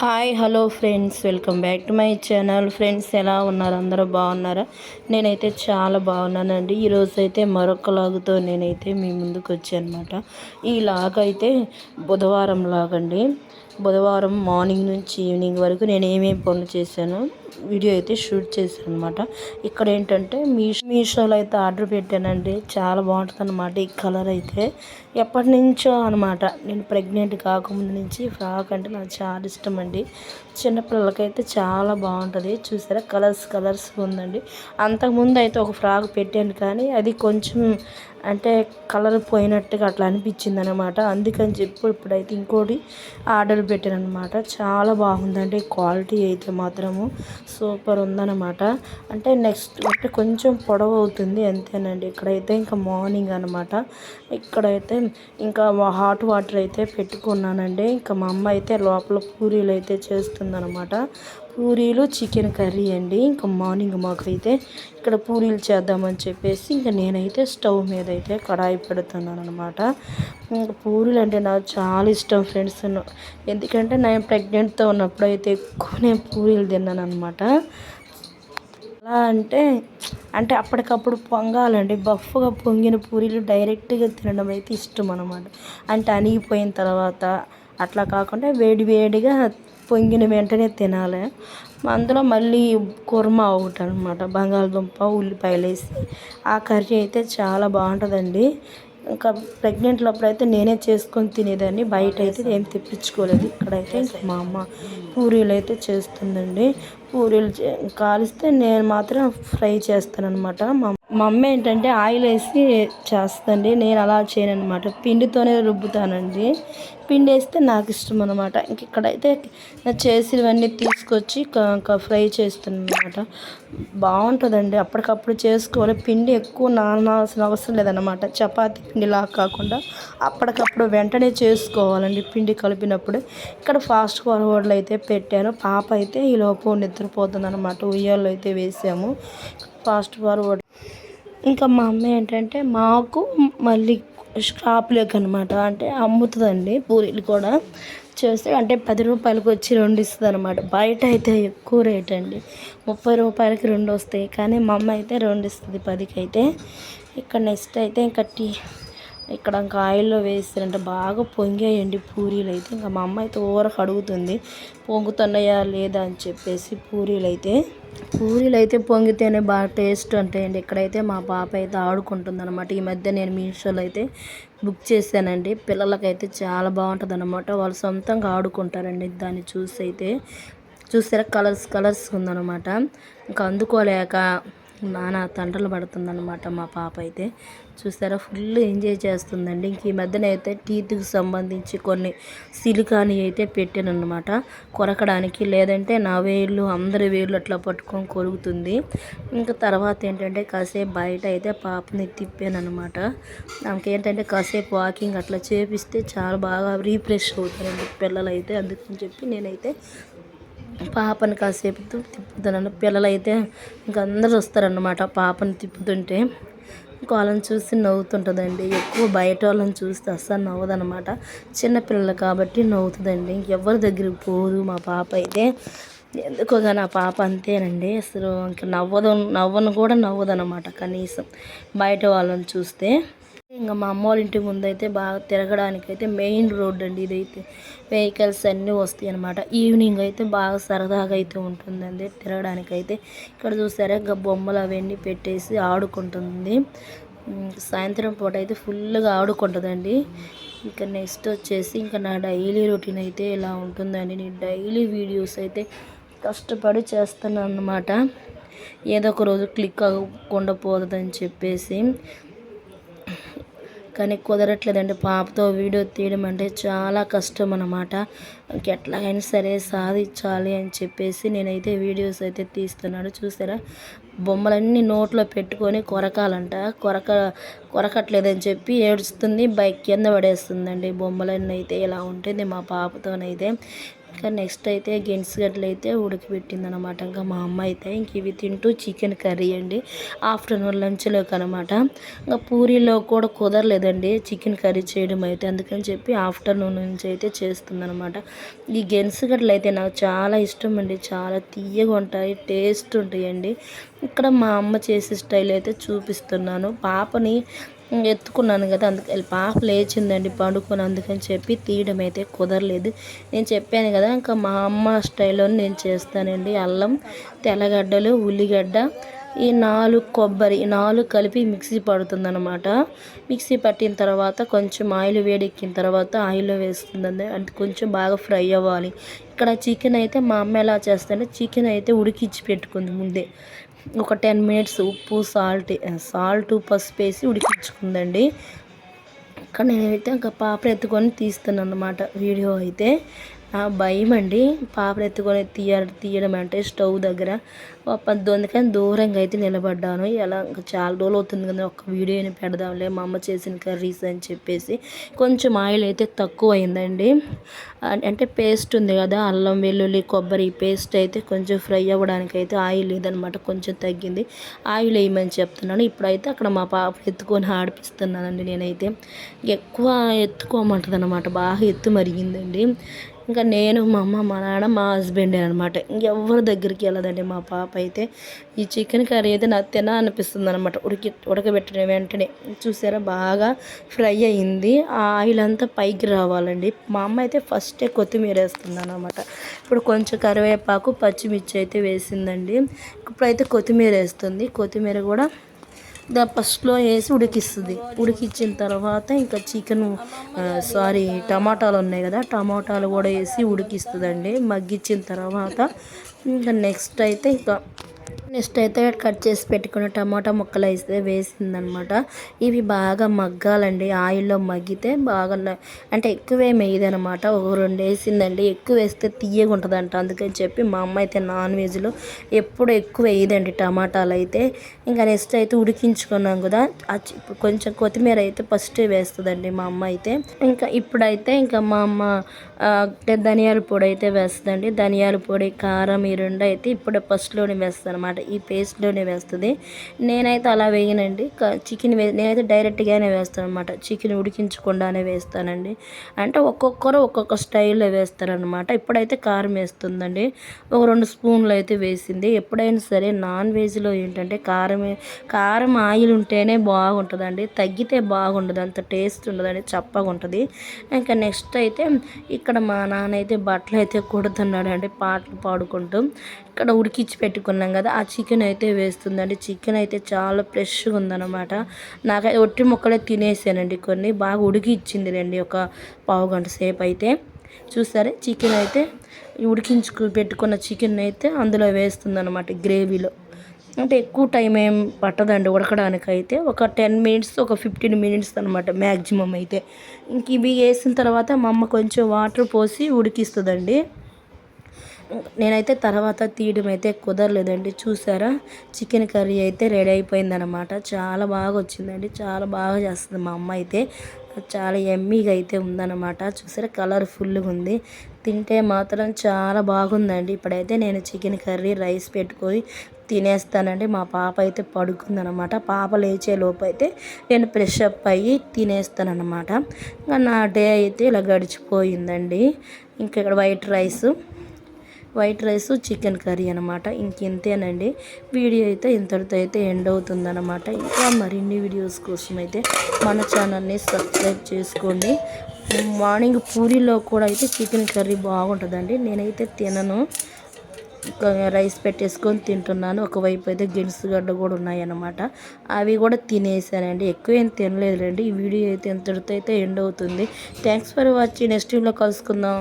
Hi hello friends. Welcome back to my channel. Friends ఎలా ఉన్నారు? అందరూ బాగున్నారా? నేనైతే చాలా బాగున్నానండి. ఈరోజు అయితే మరొక లాగుతో నేనైతే మీ ముందుకు వచ్చానమాట ఈ లాగ్ అయితే బుధవారం లాగండి. బుధవారం మార్నింగ్ నుంచి ఈవినింగ్ వరకు నేను ఏమేమి పనులు చేశాను వీడియో అయితే షూట్ చేశాను అనమాట ఇక్కడ ఏంటంటే మీషో మీషోలో అయితే ఆర్డర్ పెట్టానండి. చాలా బాగుంటుంది అనమాట ఈ కలర్ అయితే. ఎప్పటి నుంచో అనమాట నేను ప్రెగ్నెంట్ కాకముందు నుంచి ఫ్రాక్ అంటే నాకు చాలా ఇష్టం అండి చిన్నపిల్లలకైతే చాలా బాగుంటుంది. చూసారా? కలర్స్ కలర్స్ ఉందండి. అంతకుముందు అయితే ఒక ఫ్రాక్ పెట్టాను కానీ అది కొంచెం అంటే కలర్ పోయినట్టుగా అట్లా అనిపించింది అనమాట అందుకని చెప్పి ఇప్పుడైతే ఇంకోటి ఆర్డర్ పెట్టాను అనమాట చాలా బాగుందండి. క్వాలిటీ అయితే మాత్రము సూపర్ ఉందన్నమాట. అంటే నెక్స్ట్ అంటే కొంచెం పొడవు అవుతుంది అంతేనండి. ఇక్కడైతే ఇంకా మార్నింగ్ అనమాట ఇక్కడైతే ఇంకా హాట్ వాటర్ అయితే పెట్టుకున్నానండి. ఇంకా మా అమ్మ అయితే లోపల పూరీలు అయితే ఉందన్నమాట. పూరీలు చికెన్ కర్రీ అండి. ఇంకా మార్నింగ్ మాకైతే ఇక్కడ పూరీలు చేద్దామని చెప్పేసి ఇంకా నేనైతే స్టవ్ మీద అయితే కడాయి పెడుతున్నాను అనమాట ఇంకా పూరీలు అంటే నాకు చాలా ఇష్టం ఫ్రెండ్స్. ఎందుకంటే నేను ప్రెగ్నెంట్తో ఉన్నప్పుడు అయితే ఎక్కువ నేను పూరీలు తిన్నాను అనమాట ఎలా అంటే అంటే అప్పటికప్పుడు పొంగాలండి. బఫ్గా పొంగిన పూరీలు డైరెక్ట్గా తినడం అయితే ఇష్టం అనమాట అంటే అణిగిపోయిన తర్వాత అట్లా కాకుండా వేడి వేడిగా పొంగిన వెంటనే తినాలి. అందులో మళ్ళీ కుర్మా ఒకటి అనమాట బంగాళదుంప ఉల్లిపాయలు వేసి ఆ కర్రీ అయితే చాలా బాగుంటుందండి. ఇంకా ప్రెగ్నెంట్ లోపల అయితే నేనే చేసుకొని తినేదాన్ని. బయట అయితే ఏం తెప్పించుకోలేదు. ఇక్కడైతే మా అమ్మ పూరీలు అయితే చేస్తుందండి. పూరీలు కాలిస్తే నేను మాత్రం ఫ్రై చేస్తాను అనమాట మా మా అమ్మ ఏంటంటే ఆయిల్ వేసి చేస్తుంది నేను అలా చేయను అనమాట పిండితోనే రుబ్బుతానండి. పిండి వేస్తే నాకు ఇష్టం అనమాట ఇంక ఇక్కడైతే చేసినవన్నీ తీసుకొచ్చి ఫ్రై చేస్తానమాట బాగుంటుందండి. అప్పటికప్పుడు చేసుకోవాలి. పిండి ఎక్కువ నానాల్సిన అవసరం లేదనమాట చపాతీ పిండిలా కాకుండా అప్పటికప్పుడు వెంటనే చేసుకోవాలండి పిండి కలిపినప్పుడు. ఇక్కడ ఫాస్ట్ ఫార్వర్డ్లో అయితే పెట్టాను. పాప అయితే ఈ లోపు నిద్రపోతుంది అనమాట ఉయ్యాల్లో అయితే వేసాము. ఫాస్ట్ ఫార్వర్డ్ ఇంకా మా అమ్మ ఏంటంటే మాకు మళ్ళీ షాప్ లేక అనమాట అంటే అమ్ముతుందండి పూరీలు కూడా. చేస్తే అంటే పది రూపాయలకి వచ్చి రెండు ఇస్తుంది అనమాట బయట అయితే ఎక్కువ రేట్ అండి. ముప్పై రూపాయలకి రెండు వస్తాయి. కానీ మా అమ్మ అయితే రెండు ఇస్తుంది పదికి అయితే. ఇక్కడ నెక్స్ట్ అయితే ఇంకా టీ ఇక్కడ ఇంకా ఆయిల్లో వేస్తారంటే. బాగా పొంగాయండి పూరీలు అయితే. ఇంకా మా అమ్మ అయితే ఊరకు అడుగుతుంది. పొంగుతున్నాయా లేదా అని చెప్పేసి పూరీలు అయితే. పూరీలు అయితే పొంగితేనే బాగా టేస్ట్ ఉంటాయండి ఇక్కడైతే మా పాప అయితే ఆడుకుంటుంది అనమాట ఈ మధ్య నేను మీషోలో అయితే బుక్ చేశానండి. పిల్లలకైతే చాలా బాగుంటుంది అనమాట వాళ్ళు సొంతంగా ఆడుకుంటారండి దాన్ని చూసి అయితే చూసారా కలర్స్ కలర్స్ ఉందనమాట ఇంకా అందుకోలేక నానా తంటలు పడుతుందన్నమాట మా పాప అయితే. చూసారా ఫుల్ ఎంజాయ్ చేస్తుందండి. ఇంక ఈ మధ్యన అయితే టీత్కి సంబంధించి కొన్ని సిలికాని అయితే పెట్టాను అనమాట కొరకడానికి లేదంటే నా వేళ్ళు అందరి వేళ్ళు అట్లా పట్టుకొని కొరుకుతుంది. ఇంకా తర్వాత ఏంటంటే కాసేపు బయట అయితే పాపని తిప్పాను అనమాట ఆమెకి ఏంటంటే కాసేపు వాకింగ్ అట్లా చేపిస్తే చాలా బాగా రీఫ్రెష్ అవుతారండి పిల్లలు అయితే అందుకని చెప్పి నేనైతే పాపని కాసేపు తిప్పుతున్నాను పిల్లలైతే అయితే ఇంకా వస్తారన్నమాట పాపని తిప్పుతుంటే. వాళ్ళని చూసి నవ్వుతుంటుందండి. ఎక్కువ బయట వాళ్ళని చూస్తే అస్సలు నవ్వదనమాట చిన్నపిల్లలు కాబట్టి నవ్వుతుందండి. ఇంకెవరి దగ్గరికి పోదు మా పాప అయితే. ఎందుకోగా నా పాప అంతేనండి. అసలు ఇంకా నవ్వదు నవ్వను కూడా నవ్వదనమాట కనీసం. బయట వాళ్ళని చూస్తే. ఇంకా మా అమ్మ వాళ్ళ ఇంటి ముందు అయితే బాగా తిరగడానికి అయితే మెయిన్ రోడ్ అండి ఇదైతే. వెహికల్స్ అన్నీ వస్తాయి అనమాట ఈవినింగ్ అయితే బాగా సరదాగా అయితే ఉంటుందండి తిరగడానికి అయితే ఇక్కడ చూసారా ఇంకా బొమ్మలు అవన్నీ పెట్టేసి ఆడుకుంటుంది. సాయంత్రం పూట అయితే ఫుల్గా ఆడుకుంటుందండి. ఇంకా నెక్స్ట్ వచ్చేసి ఇంకా నా డైలీ రొటీన్ అయితే ఇలా ఉంటుందండి. నేను డైలీ వీడియోస్ అయితే కష్టపడి చేస్తాను అన్నమాట. ఏదో ఒక రోజు క్లిక్ అవ్వకుండా పోతుందని చెప్పేసి కానీ కుదరట్లేదండి. పాపతో వీడియో తీయడం అంటే చాలా కష్టం అనమాట ఎట్లాగైనా సరే సాధించాలి అని చెప్పేసి నేనైతే వీడియోస్ అయితే తీస్తున్నాడు చూసారా? బొమ్మలన్నీ నోట్లో పెట్టుకొని కొరకాలంట. కొరక కొరకట్లేదని చెప్పి ఏడుస్తుంది. బైక్ కింద పడేస్తుందండి. బొమ్మలన్నీ అయితే ఇలా ఉంటుంది మా పాపతోనైతే. ఇంకా నెక్స్ట్ అయితే గెన్స్ గడ్డలు అయితే ఉడికిపెట్టింది అనమాట ఇంకా మా అమ్మ అయితే ఇంక ఇవి తింటూ చికెన్ కర్రీ అండి. ఆఫ్టర్నూన్ లంచ్లోకి అనమాట ఇంకా పూరీలో కూడా కుదరలేదండి చికెన్ కర్రీ చేయడం అయితే. అందుకని చెప్పి ఆఫ్టర్నూన్ నుంచి అయితే చేస్తుందనమాట ఈ గెనుసుగడ్డలు అయితే నాకు చాలా ఇష్టం అండి. చాలా తీయగా ఉంటాయి టేస్ట్ ఉంటాయండి. ఇక్కడ మా అమ్మ చేసే స్టైల్ అయితే చూపిస్తున్నాను. పాపని ఎత్తుకున్నాను కదా అందుకే పాప లేచిందండి పండుకొని అందుకని చెప్పి తీయడం అయితే కుదరలేదు. నేను చెప్పాను కదా ఇంకా మా అమ్మ స్టైల్లో నేను చేస్తానండి. అల్లం తెల్లగడ్డలు ఉల్లిగడ్డ ఈ నాలుగు కొబ్బరి ఈ నాలుగు కలిపి మిక్సీ పడుతుందన్నమాట. మిక్సీ పట్టిన తర్వాత కొంచెం ఆయిల్ వేడెక్కిన తర్వాత ఆయిల్లో వేస్తుందండి. అంటే కొంచెం బాగా ఫ్రై అవ్వాలి. ఇక్కడ చికెన్ అయితే మా అమ్మ ఎలా చేస్తారంటే చికెన్ అయితే ఉడికించి పెట్టుకుంది ముందే. ఒక టెన్ మినిట్స్ ఉప్పు సాల్ట్ సాల్ట్ పసుపు వేసి ఉడికించుకుందండి. ఇక్కడ నేనైతే ఇంకా పాప ఎత్తుకొని తీస్తాను అన్నమాట వీడియో అయితే. భయం అండి పాపను ఎత్తుకొని తీయ తీయడం అంటే స్టవ్ దగ్గర. అందుకని దూరంగా అయితే నిలబడ్డాను. ఎలా ఇంకా చాలా రోజులు అవుతుంది కదా ఒక వీడియోని పెడదాంలే మా అమ్మ చేసిన కర్రీస్ అని చెప్పేసి. కొంచెం ఆయిల్ అయితే తక్కువ అయిందండి అంటే పేస్ట్ ఉంది కదా అల్లం వెల్లుల్లి కొబ్బరి పేస్ట్ అయితే కొంచెం ఫ్రై అవ్వడానికి అయితే ఆయిల్ లేదనమాట కొంచెం తగ్గింది. ఆయిల్ వేయమని చెప్తున్నాను. ఇప్పుడైతే అక్కడ మా పాప ఎత్తుకొని ఆడిపిస్తున్నానండి నేనైతే. ఎక్కువ ఎత్తుకోమంటుంది అనమాట బాగా ఎత్తు మరిగిందండి. ఇంకా నేను మా అమ్మ మా నాన్న మా హస్బెండే అనమాట ఇంకెవ్వరి దగ్గరికి వెళ్ళదండి. మా పాప అయితే ఈ చికెన్ కర్రీ అయితే నాకు తిన అనిపిస్తుంది అనమాట ఉడికి ఉడకబెట్టిన వెంటనే. చూసారా? బాగా ఫ్రై అయింది. ఆ ఆయిల్ అంతా పైకి రావాలండి. మా అమ్మ అయితే ఫస్టే కొత్తిమీర వేస్తుంది అనమాట ఇప్పుడు కొంచెం కరివేపాకు పచ్చిమిర్చి అయితే వేసిందండి. ఇప్పుడైతే కొత్తిమీర వేస్తుంది. కొత్తిమీర కూడా దా ఫస్ట్లో వేసి ఉడికిస్తుంది. ఉడికించిన తర్వాత ఇంకా చికెన్ సారీ టమాటాలు ఉన్నాయి కదా టమాటాలు కూడా వేసి ఉడికిస్తుందండి. మగ్గించిన తర్వాత ఇంకా నెక్స్ట్ అయితే ఇంకా నెక్స్ట్ అయితే కట్ చేసి పెట్టుకున్న టమాటా ముక్కలు అయితే వేసిందనమాట. ఇవి బాగా మగ్గాలండి. ఆయిల్లో మగ్గితే బాగా అంటే ఎక్కువేమి వేయదనమాట ఒక రెండు వేసిందండి. ఎక్కువ వేస్తే తీయగా ఉంటుందంట. అందుకని చెప్పి మా అమ్మ అయితే నాన్ వెజ్లో ఎప్పుడు ఎక్కువ వేయదండి టమాటాలు అయితే. ఇంకా నెక్స్ట్ అయితే ఉడికించుకున్నాం కదా. కొంచెం కొత్తిమీర అయితే ఫస్ట్ వేస్తుందండి మా అమ్మ అయితే. ఇంకా ఇప్పుడైతే ఇంకా మా అమ్మ ధనియాల పొడి అయితే వేస్తుందండి. ధనియాల పొడి కారం ఈ రెండు అయితే ఇప్పుడే ఫస్ట్లోనే వేస్తాను అనమాట. ఈ పేస్ట్లోనే వేస్తుంది. నేనైతే అలా వేయనండి. చికెన్ వే నేనైతే డైరెక్ట్గానే వేస్తాను అనమాట చికెన్ ఉడికించకుండానే వేస్తానండి. అంటే ఒక్కొక్కరు ఒక్కొక్క స్టైల్లో వేస్తారనమాట ఇప్పుడైతే కారం వేస్తుందండి. ఒక రెండు స్పూన్లు అయితే వేసింది. ఎప్పుడైనా సరే నాన్ వెజ్లో ఏంటంటే కారం కారం ఆయిల్ ఉంటేనే బాగుంటుందండి. తగ్గితే బాగుండదు. అంత టేస్ట్ ఉండదండి. చప్పగా ఉంటుంది. ఇంకా నెక్స్ట్ అయితే ఇక్కడ మా నాన్న అయితే బట్టలు అయితే కుడుతున్నాడు అండి పాటలు పాడుకుంటూ. ఇక్కడ ఉడికించి పెట్టుకున్నాం కదా ఆ చికెన్ అయితే వేస్తుందండి. చికెన్ అయితే చాలా ఫ్రెష్గా ఉందన్నమాట. నాకైతే ఒట్టి ముక్కలే తినేసానండి కొన్ని. బాగా ఉడికి రండి ఒక పావు గంట సేపు అయితే. చూసారే? చికెన్ అయితే ఉడికించుకు పెట్టుకున్న చికెన్ అయితే అందులో వేస్తుందన్నమాట గ్రేవీలో అంటే ఎక్కువ టైం ఏం పట్టదండి ఉడకడానికి అయితే ఒక టెన్ మినిట్స్ ఒక ఫిఫ్టీన్ మినిట్స్ అనమాట మ్యాక్సిమం అయితే. ఇంక ఇవి వేసిన తర్వాత మా అమ్మ కొంచెం వాటర్ పోసి ఉడికిస్తుందండి. నేనైతే తర్వాత తీయడం అయితే కుదరలేదండి. చూసారా? చికెన్ కర్రీ అయితే రెడీ అయిపోయిందనమాట చాలా బాగా వచ్చిందండి చాలా బాగా చేస్తుంది మా అమ్మ అయితే. చాలా ఎమ్మీగా అయితే ఉందన్నమాట. చూసారా? కలర్ఫుల్గా ఉంది. తింటే మాత్రం చాలా బాగుందండి. ఇప్పుడైతే నేను చికెన్ కర్రీ రైస్ పెట్టుకొని తినేస్తానండి. మా పాప అయితే పడుకుందనమాట పాప లేచే లోపు అయితే నేను ఫ్రెష్ అప్ అయ్యి తినేస్తానమాట ఇంకా నా డే అయితే ఇలా గడిచిపోయిందండి. ఇంకా ఇక్కడ white rice white rice chicken curry అనమాట ఇంకెంతేనండి? వీడియో అయితే ఇంతటితో అయితే ఎండ్ అవుతుందన్నమాట. ఇంకా మరిన్ని వీడియోస్ కోసం అయితే మన ఛానల్ని సబ్స్క్రైబ్ చేసుకోండి. మార్నింగ్ పూరీలో కూడా అయితే చికెన్ కర్రీ బాగుంటుందండి. నేనైతే తినను. రైస్ పెట్టేసుకొని తింటున్నాను. ఒకవైపు అయితే గెనుసుగడ్డ కూడా ఉన్నాయన్నమాట. అవి కూడా తినేసానండి. ఎక్కువ ఏం తినలేదులేండి. ఈ వీడియో అయితే ఎంతటితో అయితే ఎండ్ అవుతుంది. థ్యాంక్స్ ఫర్ వాచింగ్ నెక్స్ట్ వీడియోలో కలుసుకుందాం.